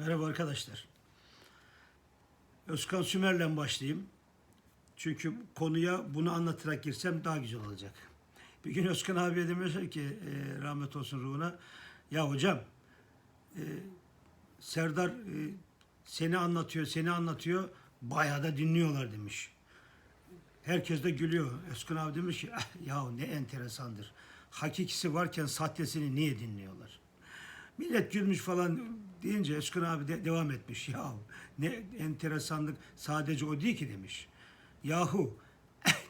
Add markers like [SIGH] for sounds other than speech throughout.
Merhaba arkadaşlar. Özkan Sümer'le başlayayım. Çünkü konuya bunu anlatarak girsem daha güzel olacak. Bir gün Özkan abiye demişler ki e, rahmet olsun ruhuna. Ya hocam e, Serdar e, seni anlatıyor, seni anlatıyor. Bayağı da dinliyorlar demiş. Herkes de gülüyor. Özkan abi demiş ki "Ah, ya ne enteresandır. Hakikisi varken sahtesini niye dinliyorlar? Millet gülmüş falan deyince Özkan abi de devam etmiş. Ya ne enteresanlık sadece o değil ki demiş. Yahu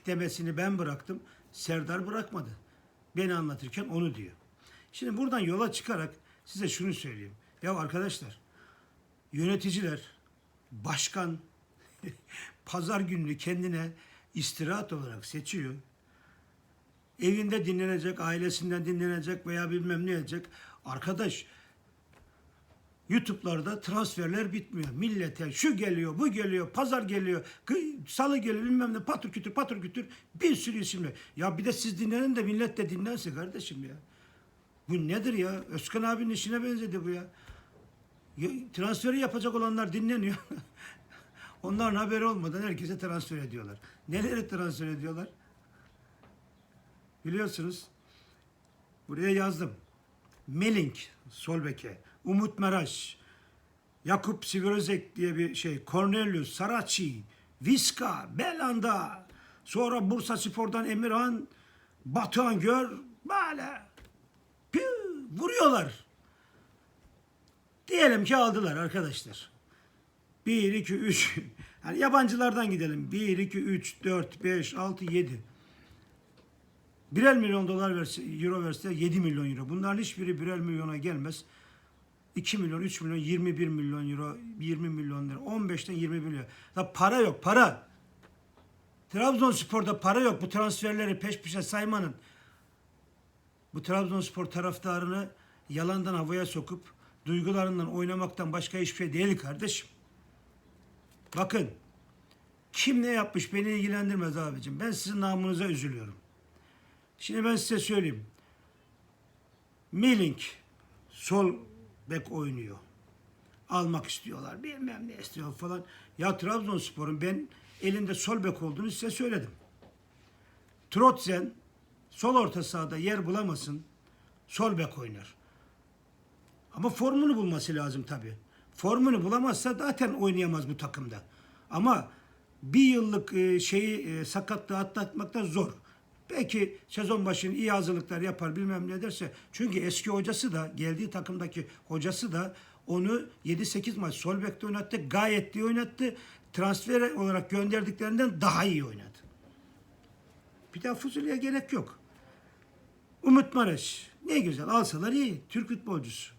demesini ben bıraktım. Serdar bırakmadı. Beni anlatırken onu diyor. Şimdi buradan yola çıkarak size şunu söyleyeyim. Ya arkadaşlar yöneticiler, başkan [LAUGHS] pazar gününü kendine istirahat olarak seçiyor. Evinde dinlenecek, ailesinden dinlenecek veya bilmem ne edecek. Arkadaş YouTube'larda transferler bitmiyor. Millete şu geliyor, bu geliyor, pazar geliyor, salı geliyor bilmem ne patır kütür patır kütür bir sürü isimle. Ya bir de siz dinlenin de millet de dinlensin kardeşim ya. Bu nedir ya? Özkan abinin işine benzedi bu ya. Ya, Transferi yapacak olanlar dinleniyor. [LAUGHS] Onların haberi olmadan herkese transfer ediyorlar. Neleri transfer ediyorlar? Biliyorsunuz. Buraya yazdım. Melink Solbeke, Umut Meraş, Yakup Sivirözek diye bir şey, Cornelius, Saraçi, Viska, Belanda, sonra Bursa Spor'dan Emirhan, Batuhan Gör, böyle pü, vuruyorlar. Diyelim ki aldılar arkadaşlar. 1, 2, 3. Yani yabancılardan gidelim. 1, 2, 3, 4, 5, 6, 7. Birer milyon dolar verse, euro verse 7 milyon euro. Bunların hiçbiri birer milyona gelmez. 2 milyon, 3 milyon, 21 milyon euro, 20 milyon lira, 15'ten 20 milyon. Da para yok, para. Trabzonspor'da para yok. Bu transferleri peş peşe saymanın. Bu Trabzonspor taraftarını yalandan havaya sokup duygularından oynamaktan başka hiçbir şey değil kardeşim. Bakın kim ne yapmış beni ilgilendirmez abicim. Ben sizin namunuza üzülüyorum. Şimdi ben size söyleyeyim. Milink sol bek oynuyor. Almak istiyorlar. Bilmem ne istiyor falan. Ya Trabzonspor'un ben elinde sol bek olduğunu size söyledim. Trotzen sol orta sahada yer bulamasın. Sol bek oynar. Ama formunu bulması lazım tabii. Formunu bulamazsa zaten oynayamaz bu takımda. Ama bir yıllık e, şeyi e, sakatlığı atlatmakta zor. Belki sezon başını iyi hazırlıklar yapar bilmem ne derse. Çünkü eski hocası da geldiği takımdaki hocası da onu 7-8 maç sol bekte oynattı. Gayet iyi oynattı. Transfer olarak gönderdiklerinden daha iyi oynadı. Bir daha Fuzuli'ye gerek yok. Umut Maraş. Ne güzel alsalar iyi. Türk futbolcusu.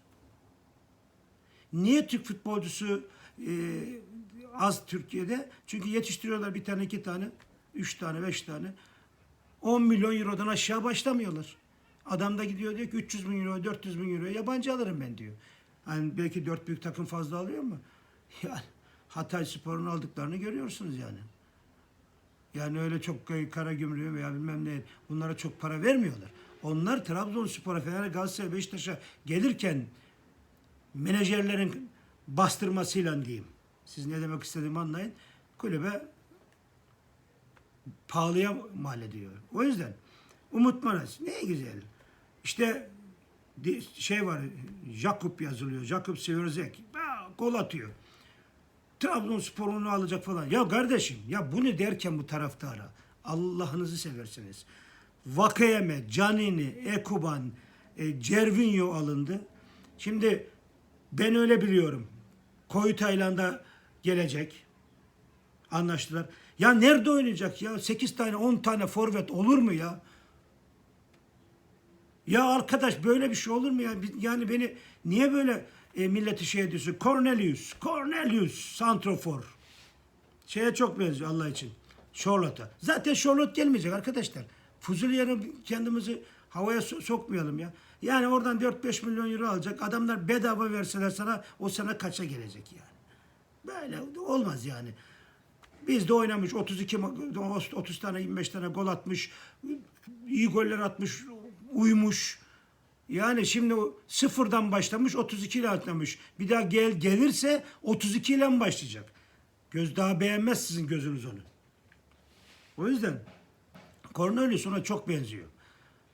Niye Türk futbolcusu e, az Türkiye'de? Çünkü yetiştiriyorlar bir tane, iki tane, üç tane, beş tane. 10 milyon eurodan aşağı başlamıyorlar. Adam da gidiyor diyor ki 300 bin euro, 400 bin euro yabancı alırım ben diyor. Yani belki dört büyük takım fazla alıyor mu? [LAUGHS] Yani Hatay Spor'un aldıklarını görüyorsunuz yani. Yani öyle çok kara gümrüğü veya bilmem ne bunlara çok para vermiyorlar. Onlar Trabzonspor'a, Fener, Galatasaray, Beşiktaş'a gelirken menajerlerin bastırmasıyla diyeyim. Siz ne demek istediğimi anlayın. Kulübe pahalıya mal ediyor. O yüzden Umut Maras ne güzel. İşte şey var Jakup yazılıyor. Jakup Siverzek. Gol atıyor. Trabzonspor onu alacak falan. Ya kardeşim ya bunu derken bu taraftara Allah'ınızı seversiniz. Vakayeme, Canini, Ekuban, e, Cervinho alındı. Şimdi ben öyle biliyorum. Koyu Tayland'a gelecek. Anlaştılar. Ya nerede oynayacak ya? 8 tane 10 tane forvet olur mu ya? Ya arkadaş böyle bir şey olur mu ya? Yani beni niye böyle e, milleti şey ediyorsun? Cornelius, Cornelius, Santrofor. Şeye çok benziyor Allah için. Charlotte'a. Zaten Charlotte gelmeyecek arkadaşlar. Fuzuliye'ne kendimizi havaya so- sokmayalım ya. Yani oradan 4-5 milyon euro alacak. Adamlar bedava verseler sana o sana kaça gelecek yani. Böyle olmaz yani. Biz de oynamış 32 ma- 30 tane 25 tane gol atmış. iyi goller atmış, uymuş. Yani şimdi sıfırdan başlamış 32 ile atlamış. Bir daha gel gelirse 32 ile başlayacak? Göz daha beğenmez sizin gözünüz onu. O yüzden Cornelius ona çok benziyor.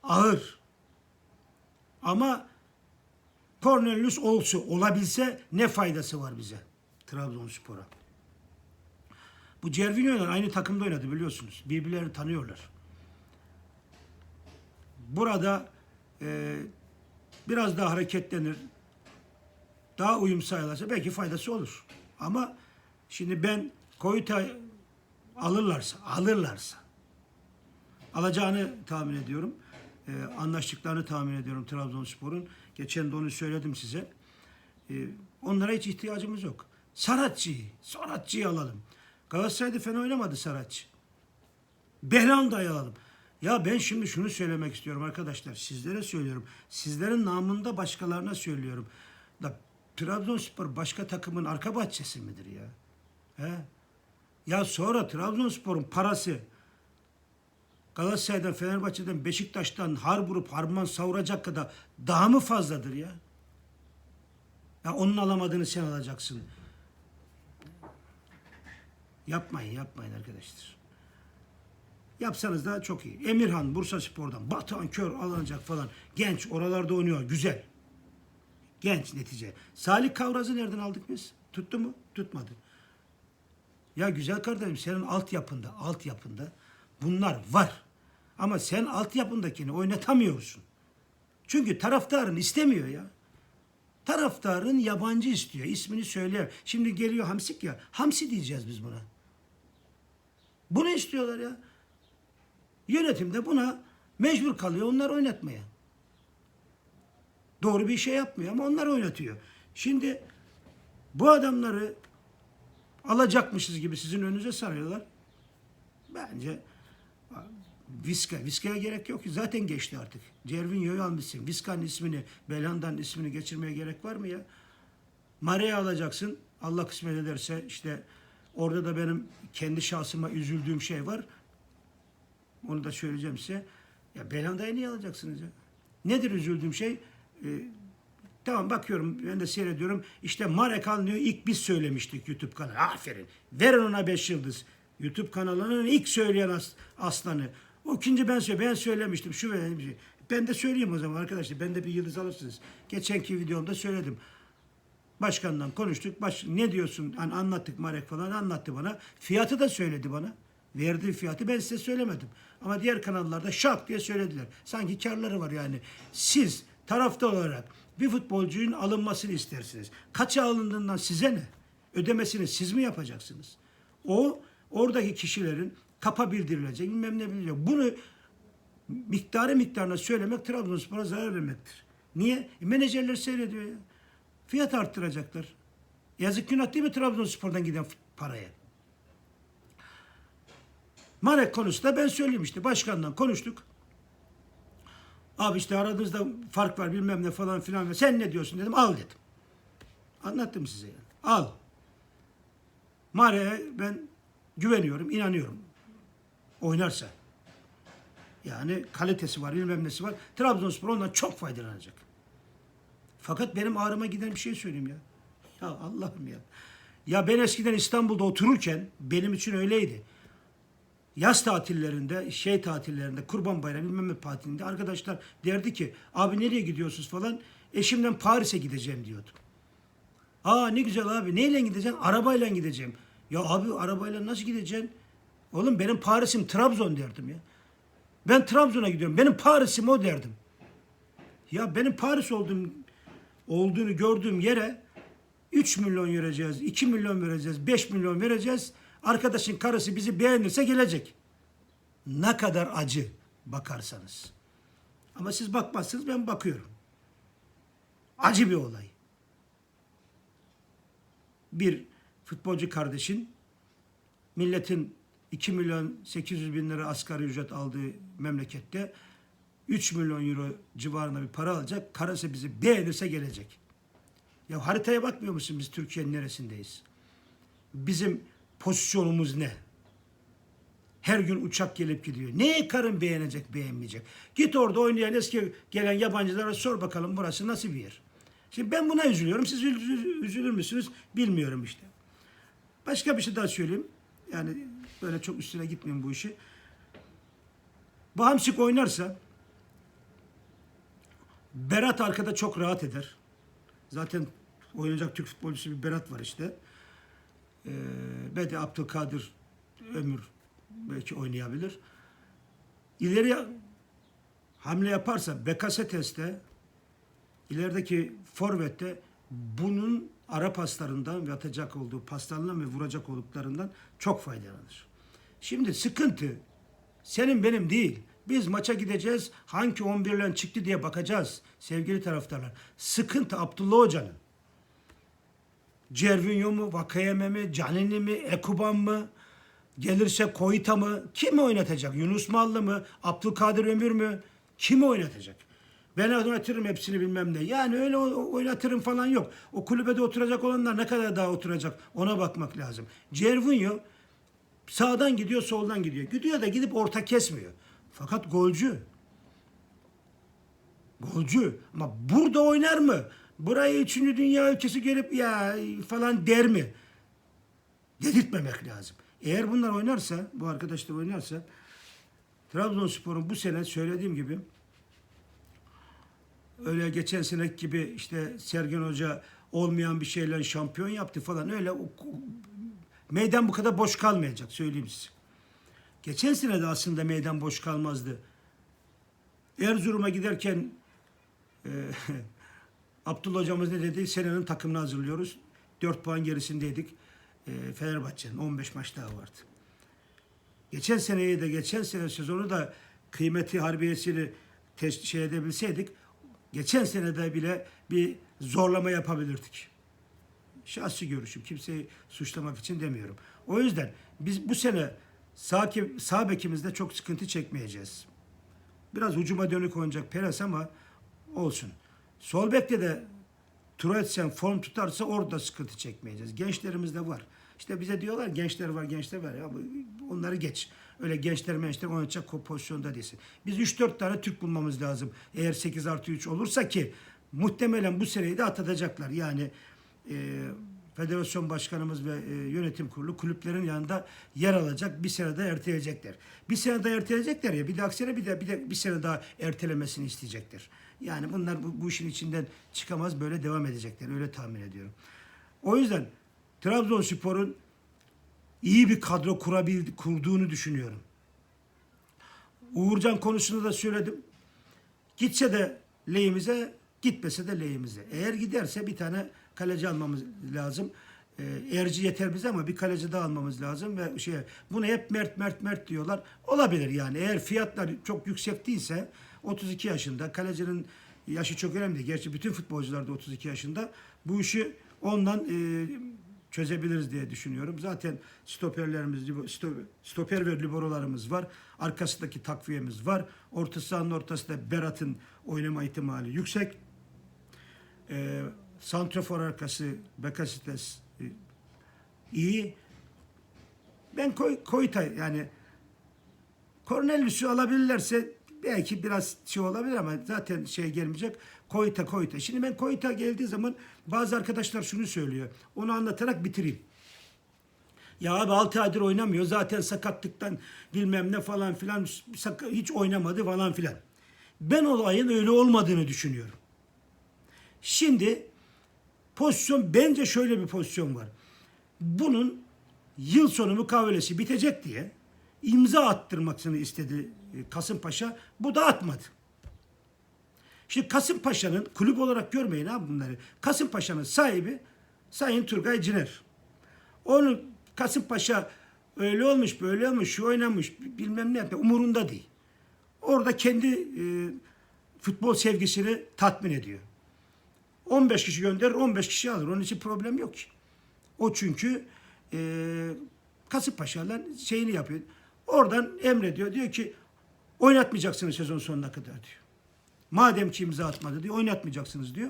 Ağır. Ama Cornelius olsa, olabilse ne faydası var bize? Trabzonspor'a. Bu Cervinho ile aynı takımda oynadı biliyorsunuz. Birbirlerini tanıyorlar. Burada e, biraz daha hareketlenir, daha uyum sağlarsa belki faydası olur. Ama şimdi ben Koyut'a alırlarsa, alırlarsa alacağını tahmin ediyorum. E, anlaştıklarını tahmin ediyorum Trabzonspor'un. Geçen de onu söyledim size. E, onlara hiç ihtiyacımız yok. Saratçı'yı, Saratçı'yı alalım. Galatasaray'da fena oynamadı Saratçı. Belanda'yı alalım. Ya ben şimdi şunu söylemek istiyorum arkadaşlar. Sizlere söylüyorum. Sizlerin namında başkalarına söylüyorum. Da Trabzonspor başka takımın arka bahçesi midir ya? He? Ya sonra Trabzonspor'un parası Galatasaray'dan, Fenerbahçe'den, Beşiktaş'tan har harman savuracak kadar daha mı fazladır ya? Ya onun alamadığını sen alacaksın. Yapmayın, yapmayın arkadaşlar. Yapsanız da çok iyi. Emirhan Bursa Spor'dan, Batuhan Kör alınacak falan. Genç oralarda oynuyor. Güzel. Genç netice. Salih Kavraz'ı nereden aldık biz? Tuttu mu? Tutmadı. Ya güzel kardeşim senin altyapında, altyapında bunlar var. Ama sen altyapındakini oynatamıyorsun. Çünkü taraftarın istemiyor ya. Taraftarın yabancı istiyor. ismini söylüyor. Şimdi geliyor Hamsik ya. Hamsi diyeceğiz biz buna. Bunu istiyorlar ya. Yönetimde buna mecbur kalıyor onlar oynatmaya. Doğru bir şey yapmıyor ama onlar oynatıyor. Şimdi bu adamları alacakmışız gibi sizin önünüze sarıyorlar. Bence Viska, Viska'ya gerek yok ki zaten geçti artık. Cervinho'yu almışsın. Viska'nın ismini, Belanda'nın ismini geçirmeye gerek var mı ya? Mare'yi alacaksın. Allah kısmet ederse işte orada da benim kendi şahsıma üzüldüğüm şey var. Onu da söyleyeceğim size. Ya Belanda'yı niye alacaksınız ya? Nedir üzüldüğüm şey? Ee, tamam bakıyorum ben de seyrediyorum. İşte Marek alınıyor ilk biz söylemiştik YouTube kanalı. Aferin. Verin ona beş yıldız. YouTube kanalının ilk söyleyen as- aslanı. O ikinci ben söyle ben söylemiştim şu şey. Ben de söyleyeyim o zaman arkadaşlar. Ben de bir yıldız alırsınız. Geçenki videomda söyledim. Başkanla konuştuk. Baş, ne diyorsun? Hani anlattık Marek falan anlattı bana. Fiyatı da söyledi bana. Verdiği fiyatı ben size söylemedim. Ama diğer kanallarda şak diye söylediler. Sanki karları var yani. Siz tarafta olarak bir futbolcunun alınmasını istersiniz. Kaça alındığından size ne? Ödemesini siz mi yapacaksınız? O oradaki kişilerin kapa bildirilecek bilmem ne bildirilecek. Bunu miktarı miktarına söylemek Trabzonspor'a zarar vermektir. Niye? E, menajerler seyrediyor ya. Fiyat arttıracaklar. Yazık günah değil mi Trabzonspor'dan giden paraya? Marek konusunda ben söyleyeyim işte. Başkanla konuştuk. Abi işte aranızda fark var bilmem ne falan filan. Sen ne diyorsun dedim. Al dedim. Anlattım size yani. Al. Mare'ye ben güveniyorum, inanıyorum. Oynarsa. Yani kalitesi var, bilmem nesi var. Trabzonspor ondan çok faydalanacak. Fakat benim ağrıma giden bir şey söyleyeyim ya. Ya Allah'ım ya. Ya ben eskiden İstanbul'da otururken benim için öyleydi. Yaz tatillerinde, şey tatillerinde, kurban bayramı bilmem ne tatilinde arkadaşlar derdi ki abi nereye gidiyorsunuz falan. Eşimden Paris'e gideceğim diyordu. Aa ne güzel abi. Neyle gideceksin? Arabayla gideceğim. Ya abi arabayla nasıl gideceksin? Oğlum benim Paris'im Trabzon derdim ya. Ben Trabzon'a gidiyorum. Benim Paris'im o derdim. Ya benim Paris olduğum olduğunu gördüğüm yere 3 milyon vereceğiz, 2 milyon vereceğiz, 5 milyon vereceğiz. Arkadaşın karısı bizi beğenirse gelecek. Ne kadar acı bakarsanız. Ama siz bakmazsınız ben bakıyorum. Acı bir olay. Bir futbolcu kardeşin milletin 2 milyon 800 bin lira asgari ücret aldığı memlekette 3 milyon euro civarında bir para alacak. Karısı bizi beğenirse gelecek. Ya haritaya bakmıyor musun biz Türkiye'nin neresindeyiz? Bizim pozisyonumuz ne? Her gün uçak gelip gidiyor. Neye karın beğenecek, beğenmeyecek? Git orada oynayan eski gelen yabancılara sor bakalım burası nasıl bir yer. Şimdi ben buna üzülüyorum. Siz üzülür, müsünüz? Bilmiyorum işte. Başka bir şey daha söyleyeyim. Yani böyle çok üstüne gitmeyeyim bu işi. Bu oynarsa Berat arkada çok rahat eder. Zaten oynayacak Türk futbolcusu bir Berat var işte. Ee, belki Abdülkadir Ömür belki oynayabilir. İleriye hamle yaparsa Bekasetes'te ilerideki forvette bunun ara paslarından ve atacak olduğu paslarından ve vuracak olduklarından çok faydalanır. Şimdi sıkıntı senin benim değil. Biz maça gideceğiz. Hangi 11'len çıktı diye bakacağız sevgili taraftarlar. Sıkıntı Abdullah Hoca'nın. Cervinho mu, Vakayeme mi, Canini mi, Ekuban mı? Gelirse Koyta mı? Kim oynatacak? Yunus Mallı mı? Abdülkadir Ömür mü? Kim oynatacak? Ben oynatırım hepsini bilmem ne. Yani öyle oynatırım falan yok. O kulübede oturacak olanlar ne kadar daha oturacak ona bakmak lazım. Cervinho sağdan gidiyor soldan gidiyor. Gidiyor da gidip orta kesmiyor. Fakat golcü. Golcü. Ama burada oynar mı? Burayı üçüncü dünya ülkesi gelip ya falan der mi? Dedirtmemek lazım. Eğer bunlar oynarsa, bu arkadaşlar oynarsa Trabzonspor'un bu sene söylediğim gibi öyle geçen seneki gibi işte Sergen Hoca olmayan bir şeyle şampiyon yaptı falan öyle meydan bu kadar boş kalmayacak söyleyeyim size. Geçen sene de aslında meydan boş kalmazdı. Erzurum'a giderken e, [LAUGHS] Abdullah hocamız ne dedi? Senenin takımını hazırlıyoruz. 4 puan gerisindeydik. E, Fenerbahçe'nin 15 maç daha vardı. Geçen seneyi de geçen sene sezonu da kıymeti harbiyesini test şey edebilseydik geçen senede bile bir zorlama yapabilirdik. Şahsi görüşüm. Kimseyi suçlamak için demiyorum. O yüzden biz bu sene sağ, sağ bekimizde çok sıkıntı çekmeyeceğiz. Biraz ucuma dönük oynayacak Peres ama olsun. Sol bekte de Turetsen form tutarsa orada sıkıntı çekmeyeceğiz. Gençlerimiz de var. İşte bize diyorlar gençler var gençler var. Ya onları geç. Öyle gençler mençler oynayacak pozisyonda değilsin. Biz 3-4 tane Türk bulmamız lazım. Eğer 8 artı 3 olursa ki muhtemelen bu seneyi de atlatacaklar. Yani e, federasyon başkanımız ve e, yönetim kurulu kulüplerin yanında yer alacak. Bir sene daha erteleyecekler. Bir sene daha erteleyecekler ya bir dahaki sene bir de bir de bir sene daha ertelemesini isteyecekler. Yani bunlar bu, bu işin içinden çıkamaz böyle devam edecekler. Öyle tahmin ediyorum. O yüzden Trabzonspor'un iyi bir kadro kurabildi, kurduğunu düşünüyorum. Uğurcan konusunda da söyledim. Gitse de lehimize, gitmese de lehimize. Eğer giderse bir tane kaleci almamız lazım. Ee, Erci yeter bize ama bir kaleci daha almamız lazım ve şey bunu hep Mert Mert Mert diyorlar. Olabilir yani. Eğer fiyatlar çok yüksek değilse 32 yaşında kalecinin yaşı çok önemli değil. Gerçi bütün futbolcular da 32 yaşında. Bu işi ondan e, çözebiliriz diye düşünüyorum. Zaten stoperlerimiz, stoper ve liborolarımız var. Arkasındaki takviyemiz var. Orta sahanın ortasında Berat'ın oynama ihtimali yüksek. Ee, Santrafor arkası Bekasites e, iyi. Ben Koy, Koyta yani Cornelius'u alabilirlerse belki biraz şey olabilir ama zaten şey gelmeyecek. Koyta Koyta. Şimdi ben Koyta geldiği zaman bazı arkadaşlar şunu söylüyor. Onu anlatarak bitireyim. Ya abi 6 aydır oynamıyor. Zaten sakatlıktan bilmem ne falan filan hiç oynamadı falan filan. Ben olayın öyle olmadığını düşünüyorum. Şimdi pozisyon bence şöyle bir pozisyon var. Bunun yıl sonu mukavelesi bitecek diye imza attırmasını istedi e, Kasımpaşa. Bu da atmadı. Şimdi Kasımpaşa'nın kulüp olarak görmeyin abi bunları. Kasımpaşa'nın sahibi Sayın Turgay Ciner. Onu Kasımpaşa öyle olmuş böyle olmuş şu oynamış bilmem ne umurunda değil. Orada kendi e, futbol sevgisini tatmin ediyor. 15 kişi gönderir 15 kişi alır. Onun için problem yok ki. O çünkü e, Kasımpaşa'yla şeyini yapıyor. Oradan emrediyor. Diyor ki oynatmayacaksınız sezon sonuna kadar diyor. Madem ki imza atmadı diyor oynatmayacaksınız diyor.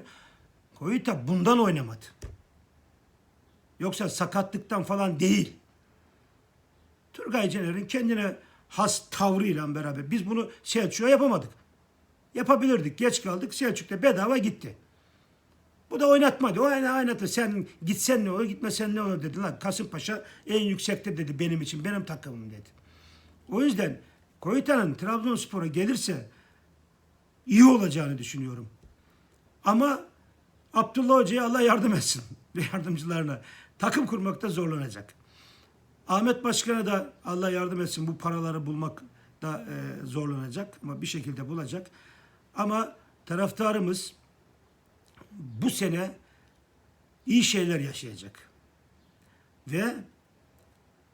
Koyita bundan oynamadı. Yoksa sakatlıktan falan değil. Turgay Caner'in kendine has tavrıyla beraber biz bunu Selçuk'a yapamadık. Yapabilirdik. Geç kaldık. Selçuk da bedava gitti. Bu da oynatmadı. O oynatı. Sen gitsen ne olur, gitmesen ne olur dedi. Lan Kasımpaşa en yüksekte dedi benim için. Benim takımım dedi. O yüzden Koyuta'nın Trabzonspor'a gelirse iyi olacağını düşünüyorum. Ama Abdullah Hoca'ya Allah yardım etsin [LAUGHS] ve yardımcılarına. Takım kurmakta zorlanacak. Ahmet Başkan'a da Allah yardım etsin bu paraları bulmak da e, zorlanacak ama bir şekilde bulacak. Ama taraftarımız bu sene iyi şeyler yaşayacak. Ve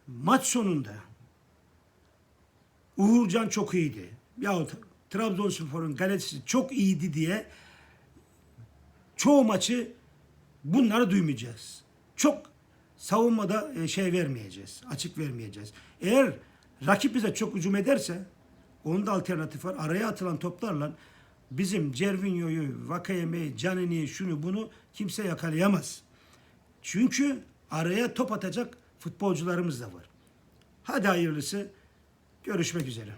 maç sonunda Uğurcan çok iyiydi. Yahut Trabzonspor'un galetisi çok iyiydi diye çoğu maçı bunları duymayacağız. Çok savunmada e, şey vermeyeceğiz, açık vermeyeceğiz. Eğer rakip bize çok hücum ederse onun da alternatif var. Araya atılan toplarla bizim Cervinho'yu, Vakayeme'yi, Canini'yi, şunu bunu kimse yakalayamaz. Çünkü araya top atacak futbolcularımız da var. Hadi hayırlısı. Görüşmek üzere.